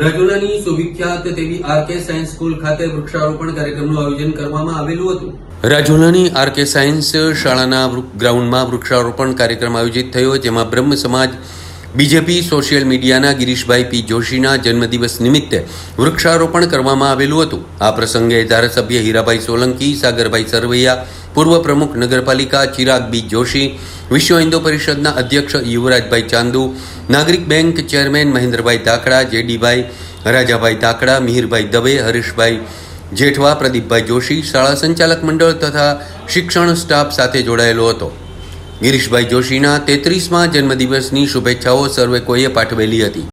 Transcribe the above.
રાજુલાની સુવિખ્યાત તેવી RK science school ખાતે વૃક્ષારોપણ કાર્યક્રમનું આયોજન કરવામાં આવેલું હતું. રાજુલાની આરકે સાયન્સ શાળાના ગ્રાઉન્ડમાં વૃક્ષારોપણ કાર્યક્રમ આયોજિત થયો, જેમાં બ્રહ્મ સમાજ બીજેપી, સોશિયલ મીડિયાના ગિરીશભાઈ પી જોશીના જન્મદિવસ નિમિત્તે વૃક્ષારોપણ કરવામાં આવેલું હતું. આ પ્રસંગે ધારાસભ્ય હીરાભાઈ સોલંકી, સાગરભાઈ સરવૈયા, પૂર્વ પ્રમુખ નગરપાલિકા ચિરાગ બી જોશી, વિશ્વ હિન્દુ પરિષદના અધ્યક્ષ યુવરાજભાઈ ચાંદુ, નાગરિક બેંક ચેરમેન મહેન્દ્રભાઈ ધાકડા, જેડીભાઈ રાજાભાઈ ધાકડા, મિહિરભાઈ દવે, હરીશભાઈ જેઠવા, પ્રદીપભાઈ જોશી, શાળા સંચાલક મંડળ તથા શિક્ષણ સ્ટાફ સાથે જોડાયેલો હતો. ગિરીશભાઈ જોશીના તેત્રીસમાં જન્મદિવસની શુભેચ્છાઓ સર્વે કોઈએ પાઠવેલી હતી.